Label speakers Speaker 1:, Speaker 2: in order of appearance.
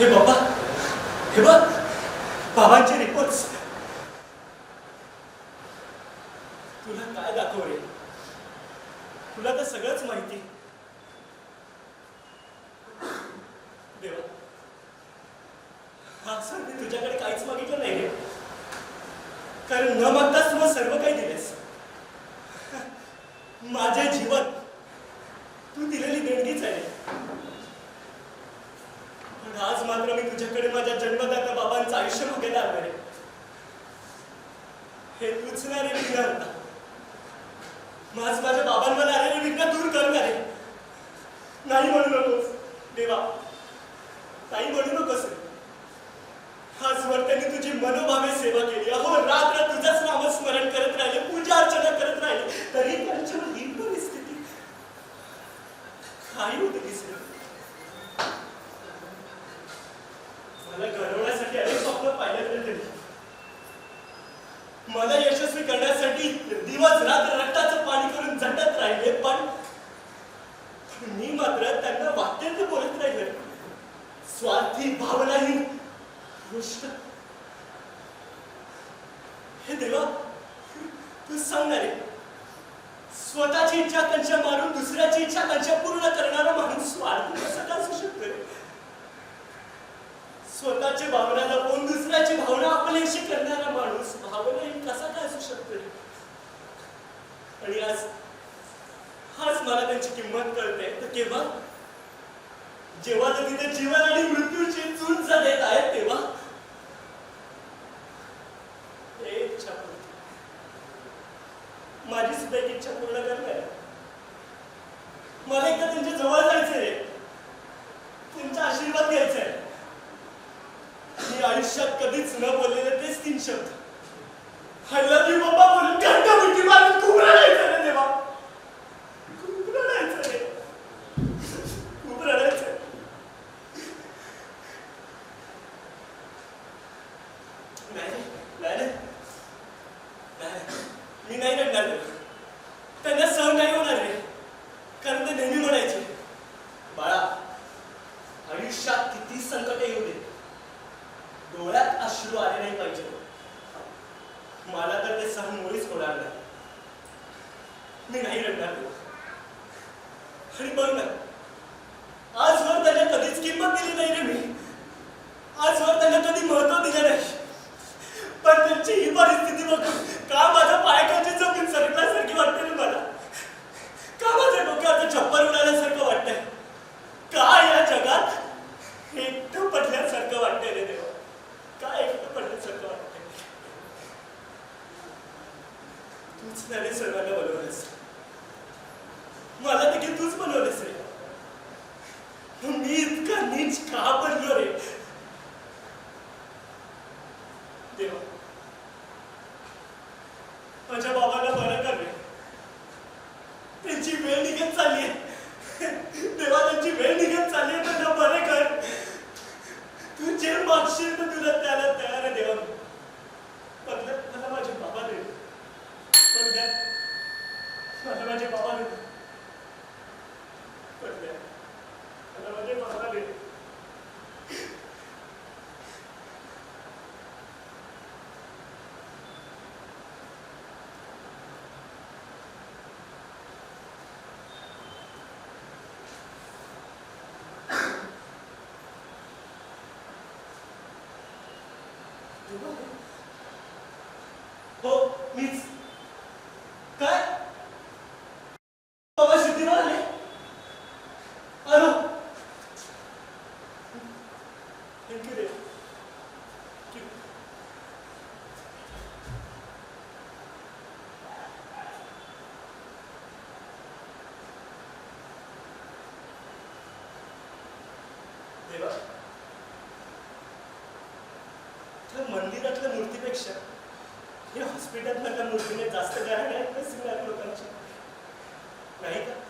Speaker 1: 해봐봐. हे बघ बाबांचे रिपोर्ट्स तुला काय दाखव रे तुला तर सगळंच माहिती देवा हा सर मी तुझ्याकडे काहीच मागितलं नाही रे कारण न मागताच तू सर्व काही दिले माझे जीवन तू दिलेली देणगीच आहे पण आज मात्र मी तुझ्याकडे माझ्या जन्मदाता बाबांचं आयुष्य मागायला आलोय रे. हे तुचणारे विघ्न माझ माझ्या बाबांवर आलेले विघ्न दूर करणारे नाही म्हणू नकोस देवा नाही म्हणू नकोस. रे. आजवर त्यांनी तुझी मनोभावे सेवा केली. अहो रात्र तुझंच मला यशस्वी करण्यासाठी दिवस रात्र रक्ताचं पाणी करून झटत राहिले पण मी मात्र त्यांना वाक्यच बोलत राहिले स्वार्थी भावनाही गोष्ट. हे देवा तू सांगणार आहे. स्वतःची इच्छा त्यांच्या मारून दुसऱ्याची इच्छा त्यांच्या पूर्ण करणारा माणूस स्वार्थी कसा का असू शकतो स्वतःची भावना लपवून दुसऱ्याची भावना आपल्याशी करणारा माणूस भावनाही कसा आणि आज हाच मला त्यांची किंमत कळते तर केव्हा? जेव्हा ते तिथे जीवन आणि मृत्यूची चूक देत आहेत तेव्हा? एक इच्छा माझी सुद्धा एक इच्छा पूर्ण करणार मला एकदा त्यांच्या जवळ जायचंय. त्यांचा आशीर्वाद घ्यायचा आहे मी आयुष्यात कधीच न बोललेले तेच तीन शब्द. आय बाबा म्हणून घंटा मिठी मारून खूप रडायचं रे देवा. खूप रडायचं रे. खूप रडायचं नाही नाही नाही. मी नाही रडणार रे. त्यांना सहन नाही होणार रे. कारण ते नेहमी म्हणायचे बाळा आयुष्यात किती संकट येऊ दे डोळ्यात अश्रू आले नाही पाहिजे. मला तर ते सहन मुळीच होणार नाही. मी नाही रडणार रे. आणि बघ ना आजवर त्याला कधीच किंमत दिली नाही रे मी. आजवर त्याला कधी महत्त्व दिलं नाही. पण त्यांची ही परिस्थिती बघ का माझ्या पायाखालची जमीन सरकल्यासारखी वाटते रे मला का माझ्या डोक्यावरचं छप्पर उडाल्यासारखं वाटतंय का या जगात एकटं पडल्यासारखं वाटतंय रे देवा का एकटं पडल्यासारखं वाटतंय तूच त्याने सर्वांना बनवलंस मला तूच बनवलेस रे मग मी इतका नीच का बनलो रे देवा माझ्या बाबाला बरं कर रे त्यांची वेळ निघत चालली आहे देवा त्यांची वेळ निघत चालली आहे त्यांना बरं कर तू जे मागशील तर तुला त्याला तयार आहे देवा बदल्यात मला माझे बाबा दे बदल्यात मला माझे बाबा दे बदल्यात मला माझे बाबा दे हो मीच काय बाबा शुद्धीवर आले आलो थँक्यू देव Thank you. देवा त्या मंदिरातल्या मूर्तीपेक्षा हे हॉस्पिटलमधल्या मूर्तीने जास्त कारण आहेत ना लोकांची? नाही का?